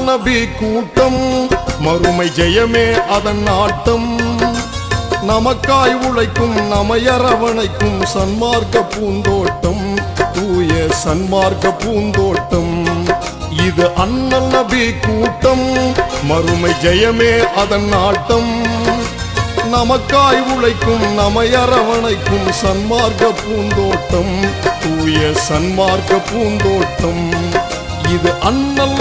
அண்ணல் நபி கூட்டம் மறுமை ஜெயமே அதன் நாட்டம் நமக்காய் உழைக்கும் நமையரவணைக்கும் சன்மார்க்க பூந்தோட்டம் தூய சன்மார்க்க பூந்தோட்டம். இது அண்ணல் நபி கூட்டம் மறுமை ஜெயமே அதன் நாட்டம் நமக்காய் உழைக்கும் நமையரவணைக்கும் சன்மார்க்க பூந்தோட்டம் தூய சன்மார்க்க பூந்தோட்டம். இது அண்ண